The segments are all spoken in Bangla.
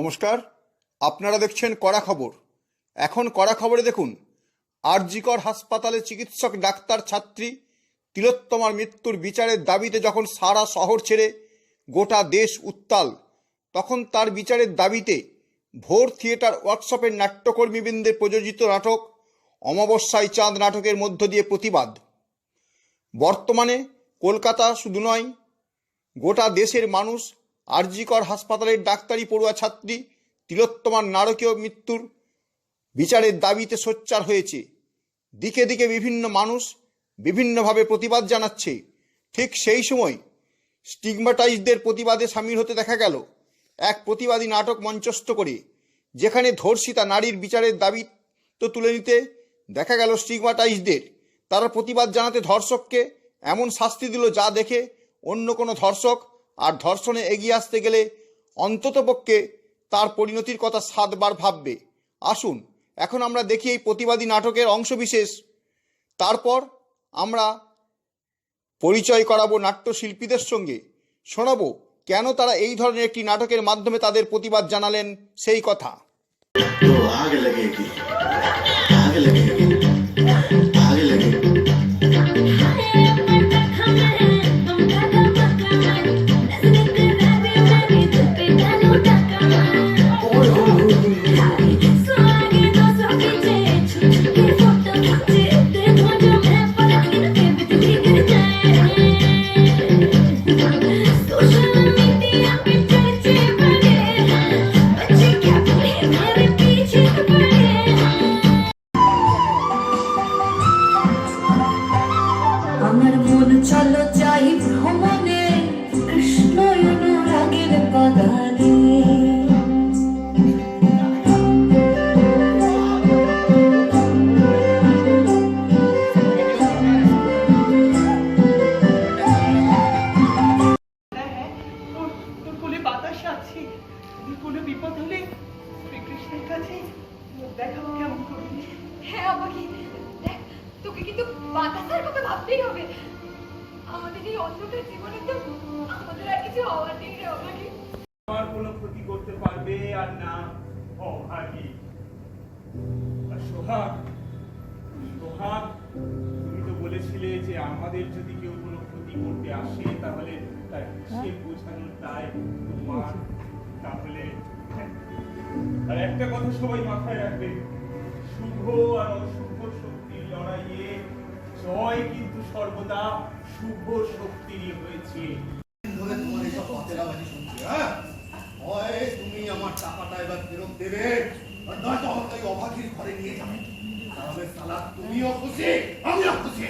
নমস্কার। আপনারা দেখছেন কড়া খবর। এখন কড়া খবরে দেখুন, আরজিকর হাসপাতালে চিকিৎসক, ডাক্তার, ছাত্রী তিলোত্তমার মৃত্যুর বিচারের দাবিতে যখন সারা শহর ছেড়ে গোটা দেশ উত্তাল, তখন তার বিচারের দাবিতে ভোর থিয়েটার ওয়ার্কশপের নাট্যকর্মীবৃন্দের প্রযোজিত নাটক, অমাবস্যায় চাঁদ নাটকের মধ্য দিয়ে প্রতিবাদ। বর্তমানে কলকাতা শুধু নয়, গোটা দেশের মানুষ আরজিকর হাসপাতালের ডাক্তারি পড়ুয়া ছাত্রী, তিলোত্তমার নারকীয় মৃত্যুর বিচারের দাবিতে সোচ্চার হয়েছে। দিকে দিকে বিভিন্ন মানুষ বিভিন্নভাবে প্রতিবাদ জানাচ্ছে। ঠিক সেই সময় স্টিগমাটাইজদের প্রতিবাদে সামিল হতে দেখা গেল এক প্রতিবাদী নাটক মঞ্চস্থ করে, যেখানে ধর্ষিতা নারীর বিচারের দাবি তো তুলে নিতে দেখা গেল স্টিগমাটাইজদের। তারা প্রতিবাদ জানাতে ধর্ষককে এমন শাস্তি দিল যা দেখে অন্য কোনো ধর্ষক আর ধর্ষণে এগিয়ে আসতে গেলে অন্ততপক্ষে তার পরিণতির কথা সাতবার ভাববে। আসুন, এখন আমরা দেখি এই প্রতিবাদী নাটকের অংশবিশেষ। তারপর আমরা পরিচয় করাবো নাট্যশিল্পীদের সঙ্গে। শোনাবো, কেন তারা এই ধরনের একটি নাটকের মাধ্যমে তাদের প্রতিবাদ জানালেন সেই কথা। বাতাসের কথা ভাবতেই হবে। আমাদের এই অন্ধকার জীবনে তো আমাদের আর কিছু হওয়ার নেই রে আমাকে আমার কোনো ক্ষতি করতে পারবে আর না অভাগী। সোহাগ সোহাগ তুমি তো বলেছিলে যে আমাদের যদি কেউ কোনো ক্ষতি করতে আসে তাহলে তার হিসেব বোঝানোর দায় তোমার। তাহলে আর একটা কথা সবাই মাথায় রাখবে। শুভ আর অশুভ জয় কিন্তু সর্বদা শুভ শক্তিরই হয়েছে। ধরে তোমার পাতেরাবাজি শুনছি হ্যাঁ? হয় তুমি আমার টাকাটা এবার ফেরত দেবে। আর নয়তো আমাকে ওই অভাগীর ঘরে নিয়ে যাবে। তাহলে সালা তুমিও খুশি আমিও খুশি।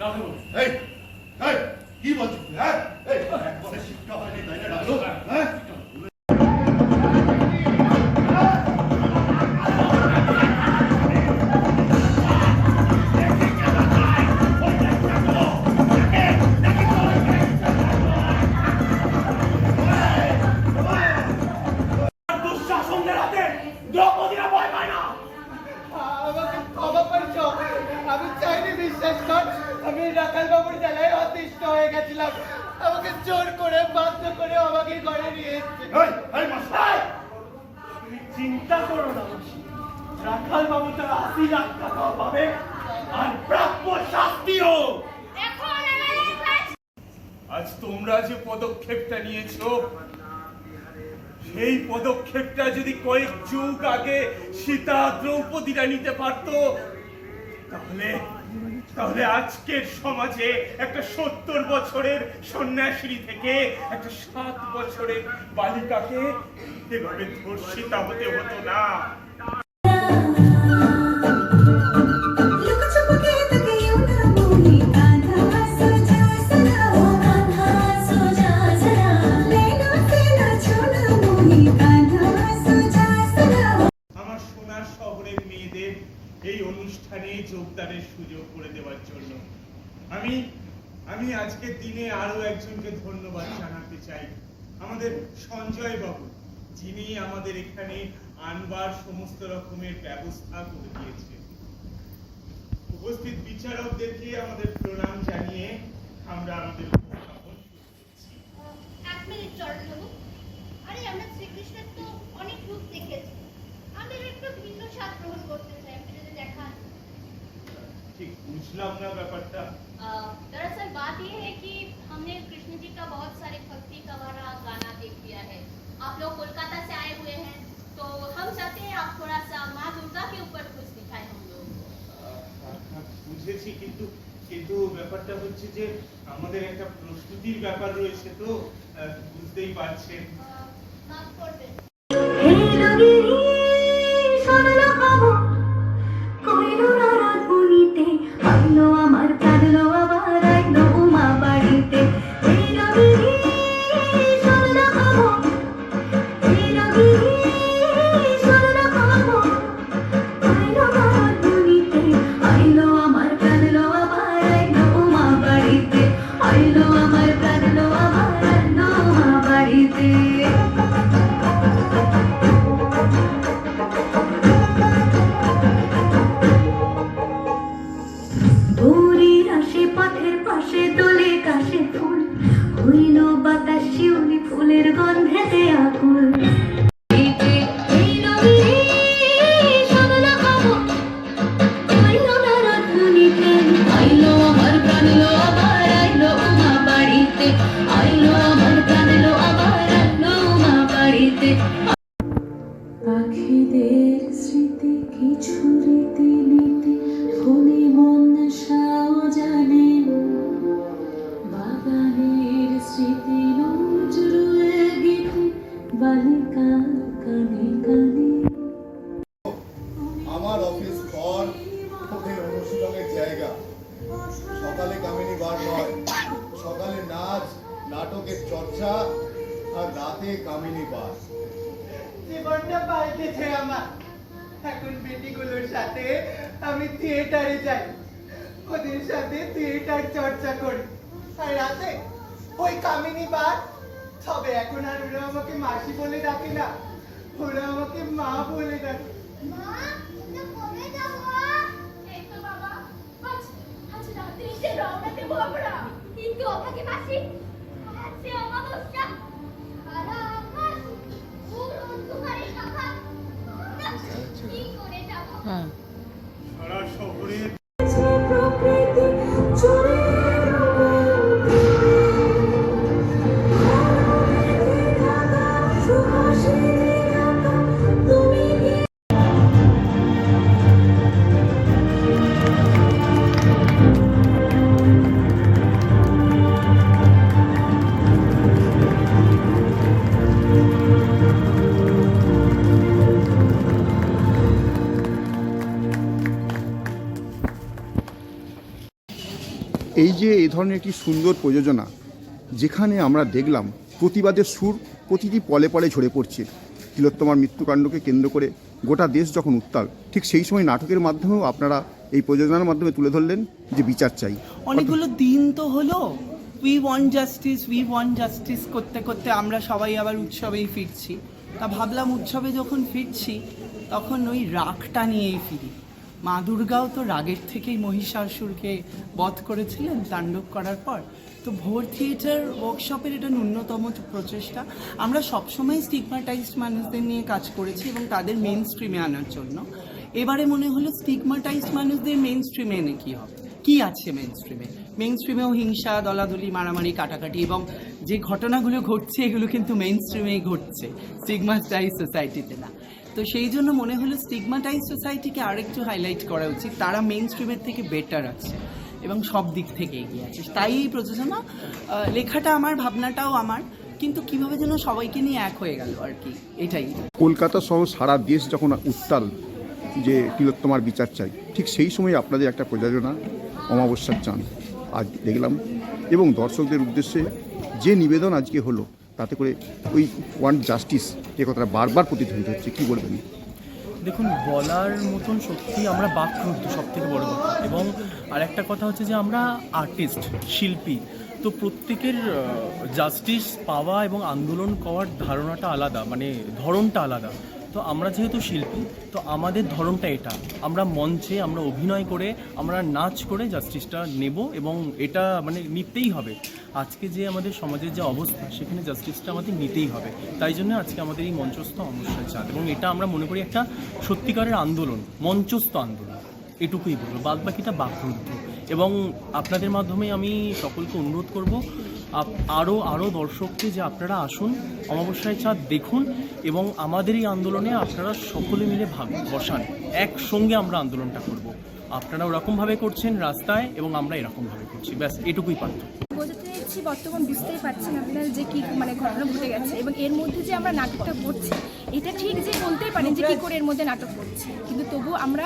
রাঘব এই এই কি বলছো হ্যাঁ? নিয়েছো? সেই পদক্ষেপটা যদি কয়েক যুগ আগে সীতা দ্রৌপদীরা নিতে পারত, তাহলে তাহলে আজকের সমাজে একটা সত্তর বছরের সন্ন্যাসী থেকে একটা সাত বছরের বালিকাকে এভাবে ধর্ষিতা হতে হতো না। যোগদানের সুযোগ করে দেওয়ার জন্য। আমি আমি আজকের দিনে আরও একজনকে ধন্যবাদ জানাতে চাই। আমাদের সঞ্জয় বাবু, যিনি আমাদের এখানে আনবার সমস্ত রকমের ব্যবস্থা করে দিয়েছেন উপস্থিত বিচারকদেরকে আমাদের প্রণাম জানিয়ে আমরা আমাদের এক মিনিট চরণ আরে, আমরা শ্রীকৃষ্ণের তো অনেক রূপ দেখেছি। আমাদের একটু ভিন্ন স্বাদ গ্রহণ করতে ঠিক বুঝলাম না ব্যাপারটা अ, दरअसल बात ये है कि हमने कृष्ण जी का बहुत सारे भक्ति का वाला गाना देख लिया है आप लोग कोलकाता से आए हुए हैं तो हम चाहते हैं आप थोड़ा सा माँ दुर्गा के ऊपर कुछ दिखाएं हम लोग আহ, বুঝেছি কিন্তু কিন্তু ব্যাপারটা হচ্ছে যে আমাদের একটা প্রস্তুতির ব্যাপার রয়েছে তো আহ, বুঝতেই পারছেন अ, माफ ফুলের গন্ধেতে আকুল জীবনটা পাল্টেছে আমার। এখন বেটিগুলোর সাথে আমি থিয়েটারে যাই। ওদের সাথে থিয়েটার চর্চা করি। আর রাতে ওই কামিনী বার তবে এখন আর ওরা আমাকে মাসি বলে ডাকে না। ওরা আমাকে মা বলে ডাকে। মা তুমি কবে যাব এই তো বাবা। আজ আজ রাতে এসে রওনা দেবো আমরা। কিন্তু অভাগে মাসি আজকে অমাবস্যা। সারা আকাশ ঘোর অন্ধকারে ঢাকা কি করে যাব? সারা শহরে যে এই ধরনের একটি সুন্দর প্রযোজনা যেখানে আমরা দেখলাম প্রতিবাদের সুর প্রতিটি পলে পলে ঝরে পড়ছে। তিলোত্তমার মৃত্যুকাণ্ডকে কেন্দ্র করে গোটা দেশ যখন উত্তাল, ঠিক সেই সময় নাটকের মাধ্যমেও আপনারা এই প্রযোজনার মাধ্যমে তুলে ধরলেন যে বিচার চাই। অনেকগুলো দিন তো হলো। We want justice we want justice করতে করতে আমরা সবাই আবার উৎসবেই ফিরছি। তা ভাবলাম উৎসবে যখন ফিরছি, তখন ওই রাগটা নিয়েই ফিরি। মা দুর্গাও তো রাগের থেকেই মহিষাসুরকে বধ করেছিলেন তাণ্ডব করার পর। তো ভোর থিয়েটার ওয়ার্কশপের এটা ন্যূনতম প্রচেষ্টা। আমরা সবসময় স্টিগমাটাইজড মানুষদের নিয়ে কাজ করেছি এবং তাদের মেন স্ট্রিমে আনার জন্য। এবারে মনে হলো স্টিগমাটাইজড মানুষদের মেন স্ট্রিমে এনে কী হবে? কি আছে মেন স্ট্রিমে মেন স্ট্রিমেও হিংসা, দলাদলি, মারামারি, কাটাকাটি এবং যে ঘটনাগুলো ঘটছে এগুলো কিন্তু মেন স্ট্রিমেই ঘটছে। স্টিগমাটাইজ সোসাইটিতে না। তো সেই জন্য মনে হলো স্টিগমাটাইজ সোসাইটিকে আরেকটু হাইলাইট করা উচিত। তারা মেন স্ট্রিমের থেকে বেটার আছে এবং সব দিক থেকে এগিয়ে আছে। তাই এই প্রযোজনা লেখাটা আমার, ভাবনাটাও আমার, কিন্তু কীভাবে যেন সবাইকে নিয়ে এক হয়ে গেল আর কি, এটাই। কলকাতা সহ সারা দেশ যখন উত্তাল যে তিলোত্তমার বিচার চাই, ঠিক সেই সময় আপনাদের একটা প্রযোজনা, অমাবস্যার চান আজ দেখলাম। এবং দর্শকদের উদ্দেশ্যে যে নিবেদন আজকে হলো তাতে করে ওই ওয়ান জাস্টিস যে কথাটা বারবার প্রতিধ্বনিত হচ্ছে, কী বলবেন? দেখুন, বলার মতন সত্যি আমরা বাক্রুদ্ধ সব থেকে বড় কথা। এবং আরেকটা কথা হচ্ছে যে আমরা আর্টিস্ট শিল্পী, তো প্রত্যেকের জাস্টিস পাওয়া এবং আন্দোলন করার ধারণাটা আলাদা মানে ধরনটা আলাদা। তো আমরা যেহেতু শিল্পী, তো আমাদের ধরনটা এটা। আমরা মঞ্চে আমরা অভিনয় করে, আমরা নাচ করে জাস্টিসটা নেব এবং এটা মানে নিতেই হবে। আজকে যে আমাদের সমাজের যে অবস্থা, সেখানে জাস্টিসটা আমাদের নিতেই হবে। তাই জন্য আজকে আমাদের এই মঞ্চস্থ অবশ্যই চাঁদ। এবং এটা আমরা মনে করি একটা সত্যিকারের আন্দোলন, মঞ্চস্থ আন্দোলন। এটুকুই বলব। বাদ বাকিটা বাকরুদ্ধ। এবং আপনাদের মাধ্যমে আমি সকলকে অনুরোধ করব আরও আরও দর্শককে যে আপনারা আসুন, অমাবস্যায় চাঁদ দেখুন এবং আমাদের এই আন্দোলনে আপনারা সকলে মিলে ভাগ বসান। একসঙ্গে আমরা আন্দোলনটা করব। আপনারা ওরকমভাবে করছেন রাস্তায় এবং আমরা এরকমভাবে করছি। ব্যাস, এটুকুই পার্থক্য। বোঝাতে বর্তমান বুঝতেই পারছেন আপনারা যে কি মানে ঘটনা ঘটে গেছে এবং এর মধ্যে যে আমরা নাটকটা করছি, এটা ঠিক যে বলতেই পারেন যে কি করে এর মধ্যে নাটক করছি। কিন্তু তবু আমরা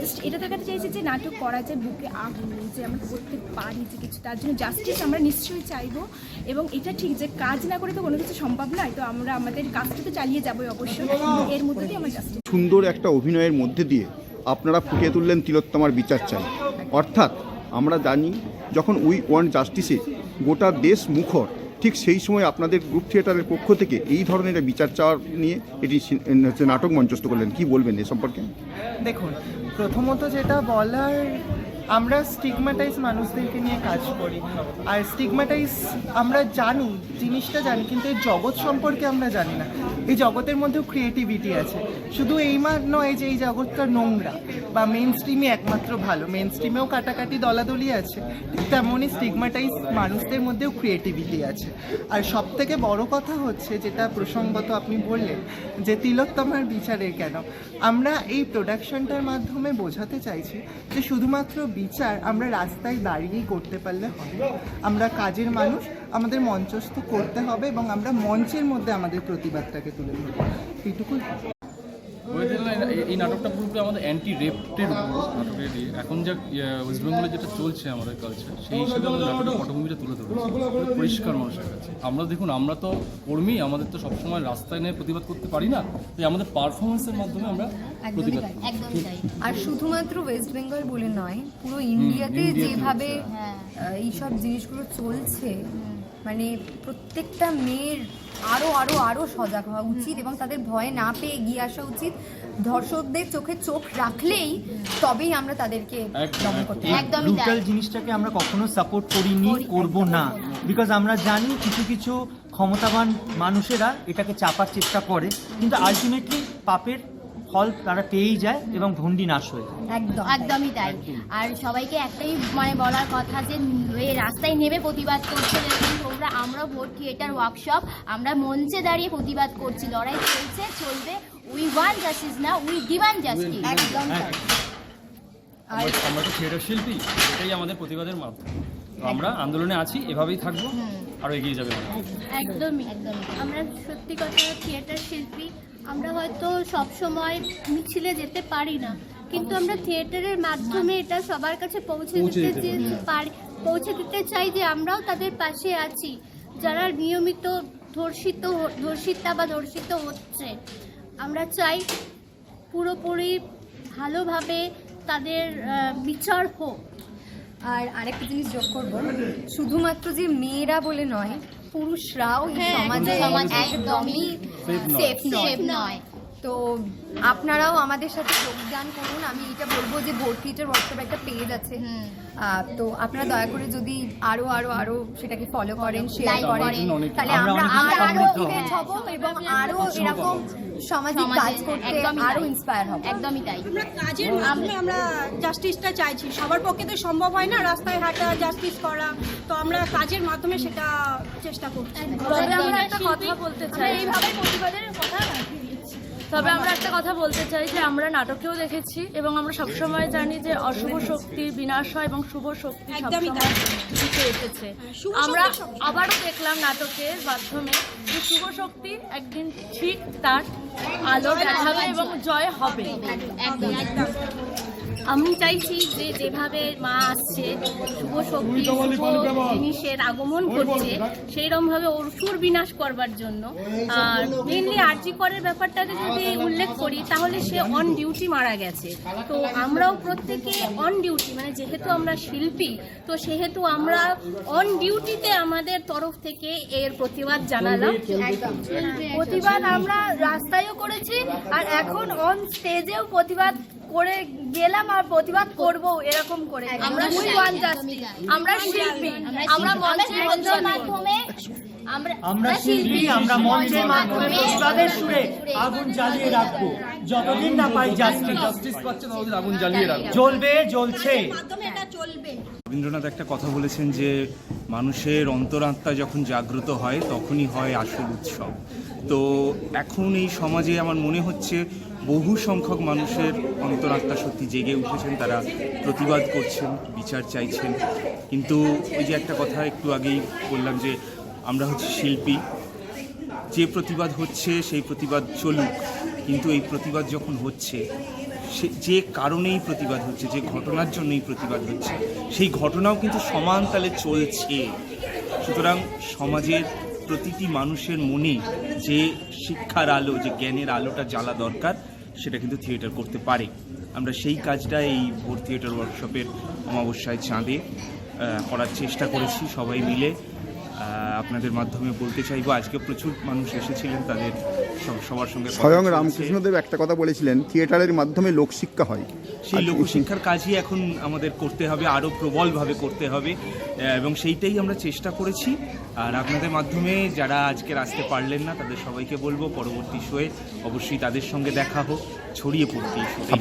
জাস্ট এটা দেখাতে চাইছি যে নাটক করা যায় বুকে আগুন, যে আমরা করতে পারি যে কিছু, তার জন্য জাস্টিস আমরা নিশ্চয়ই চাইব এবং এটা ঠিক যে কাজ না করে তো কোনো কিছু সম্ভব নয়, তো আমরা আমাদের কাজটা তো চালিয়ে যাবোই অবশ্যই এর মধ্যে দিয়ে আমরা জাস্টিস সুন্দর একটা অভিনয়ের মধ্যে দিয়ে আপনারা ফুটিয়ে তুললেন তিলোত্তমার বিচার চাই। অর্থাৎ আমরা জানি যখন উই ওয়ান জাস্টিসে গোটা দেশ মুখর। ঠিক সেই সময় আপনাদের গ্রুপ থিয়েটারের পক্ষ থেকে এই ধরনের বিচার চাওয়ার নিয়ে এটি হচ্ছে নাটক মঞ্চস্থ করলেন। কি বলবেন এ সম্পর্কে? দেখুন, প্রথমত যেটা বলার, আমরা স্টিগমাটাইজ মানুষদেরকে নিয়ে কাজ করি। আর স্টিগমাটাইজ আমরা জানি, জিনিসটা জানি, কিন্তু এই জগৎ সম্পর্কে আমরা জানি না। এই জগতের মধ্যেও ক্রিয়েটিভিটি আছে। শুধু এই মা নয় যে এই জগৎটা নোংরা বা মেন স্ট্রিমে একমাত্র ভালো। মেন স্ট্রিমেও কাটাকাটি দলাদলি আছে, তেমনই স্টিগমাটাইজ মানুষদের মধ্যেও ক্রিয়েটিভিটি আছে। আর সব থেকে বড় কথা হচ্ছে যেটা প্রসঙ্গত আপনি বললেন, যে তিলোত্তমার বিচারের কেন? আমরা এই প্রোডাকশনটার মাধ্যমে বোঝাতে চাইছি যে শুধুমাত্র বিচার আমরা রাস্তায় দাঁড়িয়েই করতে পারলে হবে আমরা কাজের মানুষ আমাদের মঞ্চস্থ করতে হবে এবং আমরা মঞ্চের মধ্যে আমাদের প্রতিবাদটাকে তুলে ধরবো। এইটুকুই। এই নাটকটা পুরোপুরি আমাদের অ্যান্টি রেপটের উপর নাটকের ইয়ে। এখন যা ওয়েস্ট বেঙ্গলে যেটা চলছে আমাদের কালচার সেই হিসেবে আমাদের নাটকটা পটভূমিটা তুলে ধরেছে। পরিষ্কার মানুষের কাছে। আমরা দেখুন আমরা তো কর্মী আমাদের তো সবসময় রাস্তায় নিয়ে প্রতিবাদ করতে পারি না তাই আমাদের পারফরমেন্সের মাধ্যমে আমরা প্রতিবাদ করি একদমই তাই। আর শুধুমাত্র ওয়েস্ট বেঙ্গল বলে নয় পুরো ইন্ডিয়াতে। যেভাবে। এইসব জিনিসগুলো চলছে মানে প্রত্যেকটা মেয়ের আরও আরও আরও সজাগ হওয়া উচিত এবং তাদের ভয় না পেয়ে এগিয়ে আসা উচিত। ধর্ষকদের চোখে চোখ রাখলেই তবেই আমরা তাদেরকে একদম, একদমই জিনিসটাকে আমরা কখনো সাপোর্ট করিনি করব না। বিকজ আমরা জানি কিছু কিছু ক্ষমতাবান মানুষেরা এটাকে চাপার চেষ্টা করে। কিন্তু আলটিমেটলি পাপের ফল তারা পেয়েই যায় এবং ভণ্ডি নাশ হয়ে যায়। একদম। একদমই তাই। আর সবাইকে একটাই মানে বলার কথা যে রাস্তায় নেমে প্রতিবাদ করছে তোমরা আমরা ভোট থিয়েটার ওয়ার্কশপ আমরা মঞ্চে দাঁড়িয়ে প্রতিবাদ করছি। লড়াই চলছে চলবে। উই ওয়ান জাস্টিস না উই ডিমান্ড জাস্টিস একদম আমরা তো থিয়েটার শিল্পী এটাই আমাদের প্রতিবাদের মাধ্যম। তো আমরা আন্দোলনে আছি এভাবেই থাকব আরও এগিয়ে যাবে। একদমই। একদম আমরা সত্যি কথা থিয়েটার শিল্পী আমরা হয়তো সব সময় মিছিলে যেতে পারি না কিন্তু আমরা থিয়েটারের মাধ্যমে এটা সবার কাছে পৌঁছে দিতে যে- পারি পৌঁছে দিতে চাই যে আমরাও তাদের পাশে আছি যারা নিয়মিত ধর্ষিত ধর্ষিতা বা ধর্ষিত হচ্ছে। আমরা চাই পুরোপুরি ভালোভাবে তাদের বিচার হোক। আর আরেকটা জিনিস যোগ করব শুধুমাত্র যে মেয়েরা বলে নয় পুরুষরাও হ্যাঁ, সমাজে একদমই সেফ সেফ নয়। তো আপনারাও আমাদের সাথে যোগদান করুন। আমি এটা বলব যে ভোট থিয়েটার হোয়াটসঅ্যাপ একটা পেজ আছে। তো আপনারা দয়া করে যদি আরও আরও আরও সেটাকে ফলো করেন শেয়ার করেন। তাহলে আমরা আমরা আরও সমৃদ্ধ হব। এবং আরও এরকম সামাজিক কাজ করতে আরও ইন্সপায়ার হব। একদমই তাই। আমরা কাজের মাধ্যমে আমরা জাস্টিসটা চাইছি। সবার পক্ষে তো সম্ভব হয় না রাস্তায় হাঁটা জাস্টিস করা। তো আমরা কাজের মাধ্যমে সেটা চেষ্টা করছি। তবে আমরা একটা কথা বলতে আমরা এইভাবে প্রতিবাদের কথা রাখি। তবে আমরা একটা কথা বলতে চাই যে আমরা নাটকেও দেখেছি এবং আমরা সবসময় জানি যে অশুভ শক্তি বিনাশ হয় এবং শুভ শক্তি একদমই সবসময় জিতে এসেছে। আমরা আবারও দেখলাম নাটকের মাধ্যমে যে শুভ শক্তি একদিন ঠিক তার আলো দেখাবে এবং জয় হবে। একদম। আমি চাইছি যে যেভাবে মা আসছে শুভ শক্তি শুভ জিনিসের আগমন করছে সেইরকমভাবে অসুর বিনাশ করবার জন্য। আর মেনলি আরজি করের ব্যাপারটাকে যদি উল্লেখ করি তাহলে সে অন ডিউটি মারা গেছে। তো আমরাও প্রত্যেকে অন ডিউটি মানে যেহেতু আমরা শিল্পী তো সেহেতু আমরা অন ডিউটিতে আমাদের তরফ থেকে এর প্রতিবাদ জানালাম। প্রতিবাদ আমরা রাস্তায়ও করেছি আর এখন অন স্টেজেও প্রতিবাদ করে গেলাম আর প্রতিবাদ করব এরকম করে। আমরা। আমরা শিল্পী। আমরা মঞ্চের মাধ্যমে আমরা শিল্পী। আমরা মঞ্চের মাধ্যমে প্রতিবাদের সুরে আগুন জ্বালিয়ে রাখব। যতদিন না পাই জাস্টিস। জাস্টিস পাচ্ছে ততদিন আগুন জ্বালিয়ে রাখবে। জ্বলবে জ্বলছে। রবীন্দ্রনাথ একটা কথা বলেছেন যে, মানুষের অন্তরাত্মা যখন জাগ্রত হয়, তখনই হয় আসল উৎসব। তো এখন এই সমাজে আমার মনে হচ্ছে, বহু সংখ্যক মানুষের অন্তরাত্মা সত্যি জেগে উঠেছেন, তারা প্রতিবাদ করছেন, বিচার চাইছেন। কিন্তু ওই যে একটা কথা একটু আগেই বললাম যে, আমরা হচ্ছে শিল্পী। যে প্রতিবাদ হচ্ছে, সেই প্রতিবাদ চলুক। কিন্তু এই প্রতিবাদ যখন হচ্ছে সে যে কারণেই প্রতিবাদ হচ্ছে, যে ঘটনার জন্যই প্রতিবাদ হচ্ছে, সেই ঘটনাও কিন্তু সমান তালে চলছে। সুতরাং সমাজের প্রতিটি মানুষের মনে যে শিক্ষার আলো, যে জ্ঞানের আলোটা জ্বালা দরকার, সেটা কিন্তু থিয়েটার করতে পারে। আমরা সেই কাজটা এই ভোর থিয়েটার ওয়ার্কশপের অমাবস্যায় চাঁদে করার চেষ্টা করেছি সবাই মিলে। আপনাদের মাধ্যমে বলতে চাইব, আজকে প্রচুর মানুষ এসেছিলেন তাদের সবার সঙ্গে স্বয়ং রামকৃষ্ণদেব একটা কথা বলেছিলেন থিয়েটারের মাধ্যমে লোকশিক্ষা হয়। সেই লোকশিক্ষার কাজই এখন আমাদের করতে হবে আরও প্রবলভাবে করতে হবে এবং সেইটাই আমরা চেষ্টা করেছি। আর আপনাদের মাধ্যমে যারা আজকের আসতে পারলেন না তাদের সবাইকে বলব পরবর্তী শোয়ে অবশ্যই তাদের সঙ্গে দেখা হোক ছড়িয়ে পড়তে এই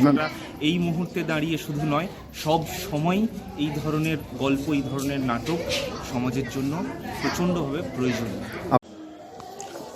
এই এই মুহূর্তে দাঁড়িয়ে শুধু নয় সব সময় এই ধরনের গল্প এই ধরনের নাটক সমাজের জন্য প্রচণ্ডভাবে প্রয়োজনীয়।